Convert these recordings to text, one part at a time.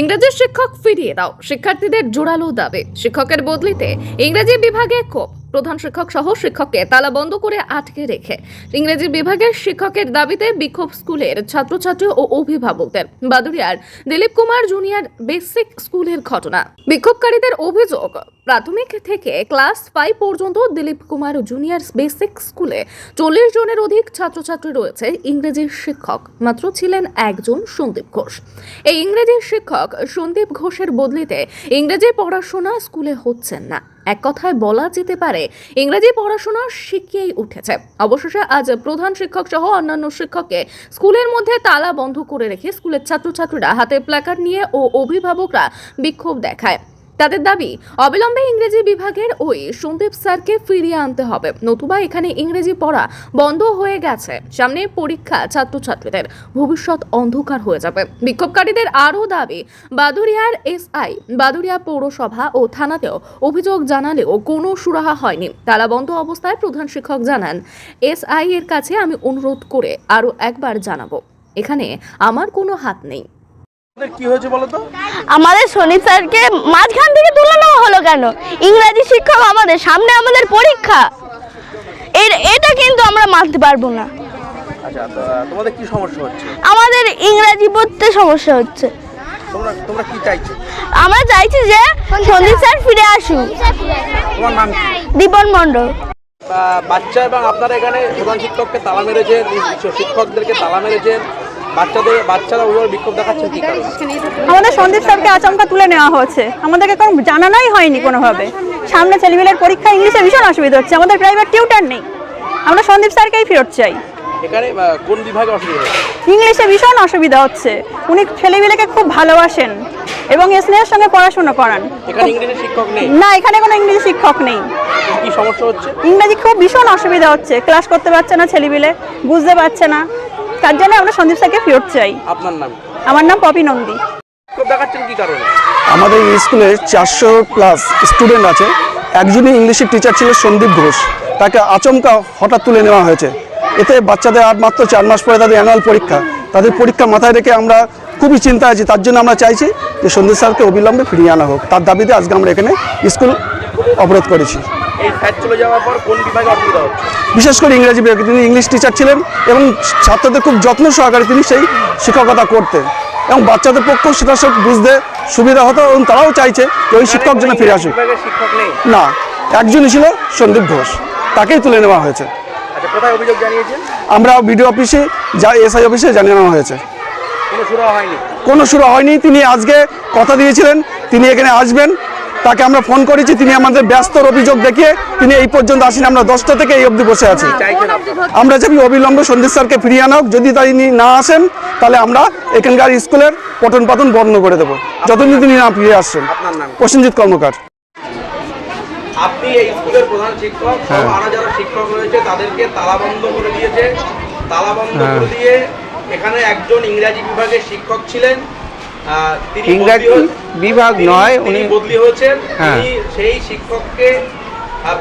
ইংরেজি শিক্ষক ফিরিয়ে দাও। শিক্ষার্থীদের জোরালো দাবি। শিক্ষকের বদলিতে ইংরেজি বিভাগে ক্ষোভ। প্রধান শিক্ষক সহ শিক্ষককে তালা বন্ধ করে আটকে রেখে। ইংরেজি বিভাগের শিক্ষকের দাবিতে বিক্ষোভ স্কুলের ছাত্রছাত্রী ও অভিভাবকদের। বাদুরিয়ার দিলীপ কুমার জুনিয়র বেসিক স্কুলের ঘটনা। বিক্ষোভকারীদের অভিযোগ প্রাথমিক থেকে ক্লাস ফাইভ পর্যন্ত দিলীপ কুমার জুনিয়র বেসিক স্কুলে চল্লিশ জনের অধিক ছাত্রছাত্রী রয়েছে ইংরেজি শিক্ষক। মাত্র ছিলেন একজন সন্দীপ ঘোষ। এই ইংরেজি শিক্ষক সন্দীপ ঘোষের বদলিতে ইংরেজি পড়াশোনা স্কুলে হচ্ছেন না। এক কথায় বলা যেতে পারে, ইংরেজি পড়াশোনা শিখিয়েই উঠেছে। অবশেষে আজ প্রধান শিক্ষক সহ অন্যান্য শিক্ষককে স্কুলের মধ্যে তালা বন্ধ করে রেখে স্কুলের ছাত্রছাত্রীরা হাতে প্ল্যাকার্ড নিয়ে ও অভিভাবকরা বিক্ষোভ দেখায়। তাদের দাবি, অবিলম্বে ইংরেজি বিভাগের ওই সন্দীপ স্যারকে ফিরিয়ে আনতে হবে। নতুবা এখানে ইংরেজি পড়া বন্ধ হয়ে গেছে। সামনে পরীক্ষা ছাত্রছাত্রীদের। ভবিষ্যৎ অন্ধকার হয়ে যাবে। বিক্ষোভকারীদের আরও দাবি বাদুরিয়ার এসআই বাদুরিয়া পৌরসভা ও থানাতেও অভিযোগ জানালেও কোনো সুরাহা হয়নি। তালাবন্ধ অবস্থায় প্রধান শিক্ষক জানান, এসআই এর কাছে আমি অনুরোধ করে আরও একবার জানাব। এখানে আমার কোনো হাত নেই। কি হয়েছে বলো তো? আমাদের সনিপ স্যারকে মাঝখান থেকে তুলে নেওয়া হলো কেন? ইংরাজি শিক্ষক আমাদের সামনে আমাদের পরীক্ষা। এর এটা কিন্তু আমরা মানতে পারব না। আচ্ছা তোমাদের কি সমস্যা হচ্ছে? আমাদের ইংরাজি পড়তে সমস্যা হচ্ছে। তোমরা তোমরা কি চাইছো? আমরা চাইছি যে সন্দীপ স্যার ফিরে আসুক। তোমার নাম কি? দীপন মণ্ডল। বাচ্চা এবং আপনারা এখানে প্রধান শিক্ষককে তালা মেরেছেন শিক্ষকদেরকে তালা মেরেছেন। বাচ্চাদের বাচ্চারা বিক্ষোভ দেখাচ্ছেন কি কারণে? আমাদের সন্দীপ স্যারকে আচমকা তুলে নেওয়া হয়েছে আমাদেরকে কোনো জানানোই হয়নি কোনোভাবে। সামনে ছেলেমেয়ের পরীক্ষা ইংলিশে ভীষণ অসুবিধা হচ্ছে। আমাদের প্রাইভেট টিউটার নেই। আমরা সন্দীপ স্যারকেই ফেরত চাই। এখানে কোন বিভাগে অসুবিধা ইংলিশে ভীষণ অসুবিধা হচ্ছে। উনি ছেলেমেয়েকে খুব ভালোবাসেন এবং স্নেহের সঙ্গে পড়াশোনা করান। এখানে ইংরেজি শিক্ষক নেই? না এখানে কোনো ইংরেজি শিক্ষক নেই। কি সমস্যা হচ্ছে? ইংরেজি খুব ভীষণ অসুবিধা হচ্ছে। ক্লাস করতে পারছে না ছেলেমেয়ে বুঝতে পারছে না। তার জন্য আমরা সন্দীপ স্যারকে ফেরত চাই। আপনার নাম? আমার নাম পপি নন্দী। দেখাচ্ছেন কি কারণে? আমাদের স্কুলে চারশো প্লাস স্টুডেন্ট আছে। একজনই ইংলিশের টিচার ছিল সন্দীপ ঘোষ। তাকে আচমকা হঠাৎ তুলে নেওয়া হয়েছে। এতে বাচ্চাদের আর মাত্র চার মাস পরে তাদের অ্যানুয়াল পরীক্ষা। তাদের পরীক্ষা মাথায় রেখে আমরা খুবই চিন্তা আছি তার জন্য আমরা চাইছি যে সন্দীপ স্যারকে অবিলম্বে ফিরিয়ে আনা হোক। তার দাবিতে আজকে আমরা এখানে স্কুল অবরোধ করেছি। বিশেষ করে ইংরেজি বিভাগে তিনি ইংলিশ টিচার ছিলেন এবং ছাত্রদের খুব যত্ন সহকারে তিনি সেই শিক্ষকতা করতেন এবং বাচ্চাদের পক্ষেও সেটা সব বুঝতে সুবিধা হতো এবং তারাও চাইছে যে ওই শিক্ষক যেন ফিরে আসুক। না একজনই ছিল সন্দীপ ঘোষ। তাকেই তুলে নেওয়া হয়েছে। কোথায় অভিযোগ জানিয়েছেন? আমরা বিডিও অফিসে যা এসআই অফিসে জানিয়ে নেওয়া হয়েছে। কোনো শুরু হয়নি? কোনো শুরু হয়নি তিনি আজকে কথা দিয়েছিলেন তিনি এখানে আসবেন তাকে আমরা ফোন করেছি তিনি আমাদের ব্যস্তর অভিযোগ দেখিয়ে তিনি এই পর্যন্ত আসেন আমরা দশটা থেকে এই অবধি বসে আছি। আমরা চাই অবিলম্বে সন্দীপ স্যারকে ফিরিয়ে আনা হোক যদি তিনি না আসেন তাহলে আমরা এখানকার স্কুলের পঠন পাঠন বন্ধ করে দেবো যতদিন তিনি না ফিরে আসছেন? প্রসেনজিৎ কর্মকার। আপনি এই স্কুলের প্রধান শিক্ষক সহ আরও যারা শিক্ষক রয়েছে তাদেরকে তালাবন্ধ করে দিয়েছে। তালাবন্ধ করে দিয়ে এখানে একজন ইংরাজি বিভাগের শিক্ষক ছিলেন। ইংরাজি বিভাগ নয়, উনি- বদলি হয়েছেন। হ্যাঁ। সেই শিক্ষককে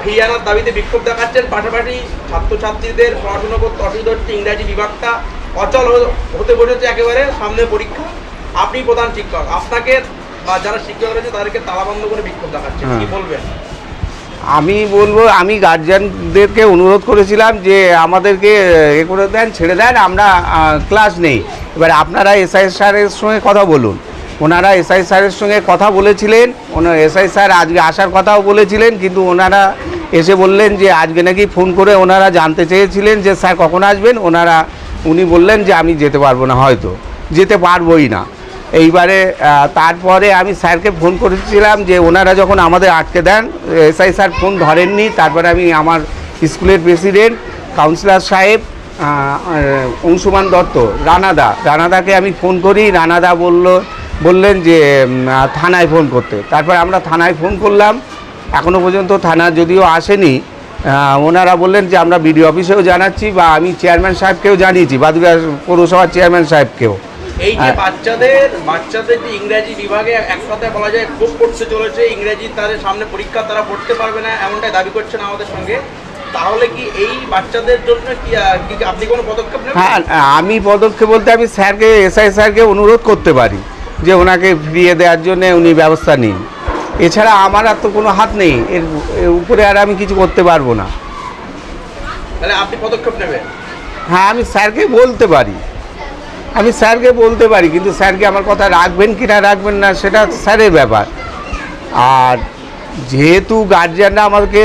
ফিরিয়ে আনার দাবিতে বিক্ষোভ দেখাচ্ছেন। পাশাপাশি ছাত্রছাত্রীদের পড়াশোনা করতে অসুবিধা হচ্ছে। ইংরাজি বিভাগটা অচল হতে বসেছে একেবারে সামনে পরীক্ষা। আপনি প্রধান শিক্ষক। আপনাকে বা যারা শিক্ষক রয়েছে তাদেরকে তালাবন্ধ করে বিক্ষোভ দেখাচ্ছেন। কি হ্যাঁ। বলবেন? আমি বলব, আমি গার্জিয়ানদেরকে অনুরোধ করেছিলাম যে আমাদেরকে, এ করে দেন, ছেড়ে দেন, আমরা ক্লাস নেই। এবার আপনারা এসআই স্যারের সঙ্গে কথা বলুন। ওনারা এসআই স্যারের সঙ্গে কথা বলেছিলেন ওনার এসআই স্যার আজকে আসার কথাও বলেছিলেন, কিন্তু ওনারা এসে বললেন যে আজকে নাকি ফোন করে ওনারা জানতে চেয়েছিলেন যে স্যার কখন আসবেন? ওনারা, উনি বললেন যে আমি যেতে পারব না হয়তো। যেতে পারবোই না। এইবারে তারপরে আমি স্যারকে ফোন করেছিলাম যে ওনারা যখন আমাদের আটকে দেন, এসআই স্যার ফোন ধরেননি, তারপরে আমি আমার স্কুলের প্রেসিডেন্ট, কাউন্সিলর সাহেব অংশুমান দত্ত, রানাদা, রানাদাকে আমি ফোন করি, রানাদা বলল, বললেন যে থানায় ফোন করতে। তারপর আমরা থানায় ফোন করলাম এখনও পর্যন্ত থানা যদিও আসেনি ওনারা বললেন যে আমরা বিডিও অফিসেও জানাচ্ছি বা আমি চেয়ারম্যান সাহেবকেও জানিয়েছি, বাদুড়া পৌরসভার চেয়ারম্যান সাহেবকেও। এই যে হ্যাঁ। বাচ্চাদের বাচ্চাদের যে ইংরেজি বিভাগে এক কথায় বলা যায় খুব পড়তে চলেছে ইংরেজি তাদের সামনে পরীক্ষা তারা পড়তে পারবে না এমনটাই দাবি করছেন আমাদের সঙ্গে। তাহলে কি এই বাচ্চাদের জন্য কি আপনি কোনো পদক্ষেপ নেবেন? হ্যাঁ আমি পদক্ষেপ বলতে আমি স্যারকে এসআই স্যারকে অনুরোধ করতে পারি যে ওনাকে ফিরিয়ে দেওয়ার জন্য উনি ব্যবস্থা নিন। এছাড়া আমার আর তো কোনো হাত নেই এর উপরে আর আমি কিছু করতে পারব না। তাহলে আপনি পদক্ষেপ নেবেন? হ্যাঁ আমি স্যারকে বলতে পারি। আমি স্যারকে বলতে পারি, কিন্তু স্যারকে আমার কথা রাখবেন কি না রাখবেন না, সেটা স্যারের ব্যাপার। আর যেহেতু গার্জিয়ানরা আমাকে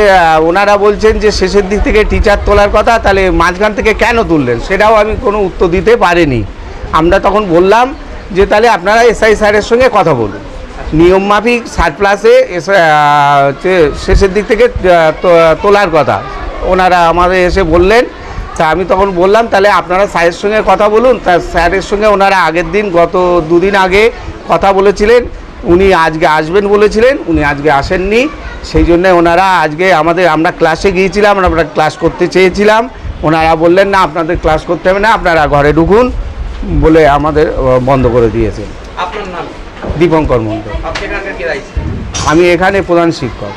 ওনারা বলছেন যে শেষের দিক থেকে টিচার তোলার কথা, তাহলে মাঝখান থেকে কেন তুললেন? সেটাও আমি কোনো উত্তর দিতে পারিনি। আমরা তখন বললাম যে তাহলে আপনারা এসআই স্যারের সঙ্গে কথা বলুন। নিয়ম মাফিক সার প্লাসে হচ্ছে শেষের দিক থেকে তোলার কথা। ওনারা আমাদের এসে বললেন তা আমি তখন বললাম তাহলে আপনারা স্যারের সঙ্গে কথা বলুন। তা স্যারের সঙ্গে ওনারা আগের দিন গত দুদিন আগে কথা বলেছিলেন। উনি আজকে আসবেন বলেছিলেন উনি আজকে আসেননি। সেই জন্য ওনারা আজকে আমাদের আমরা ক্লাসে গিয়েছিলাম আমরা ক্লাস করতে চেয়েছিলাম। ওনারা বললেন না আপনাদের ক্লাস করতে হবে না আপনারা ঘরে ঢুকুন। বলে আমাদের বন্ধ করে দিয়েছেন। আপনার নাম? দীপঙ্কর দায়িত্ব আমি এখানে প্রধান শিক্ষক।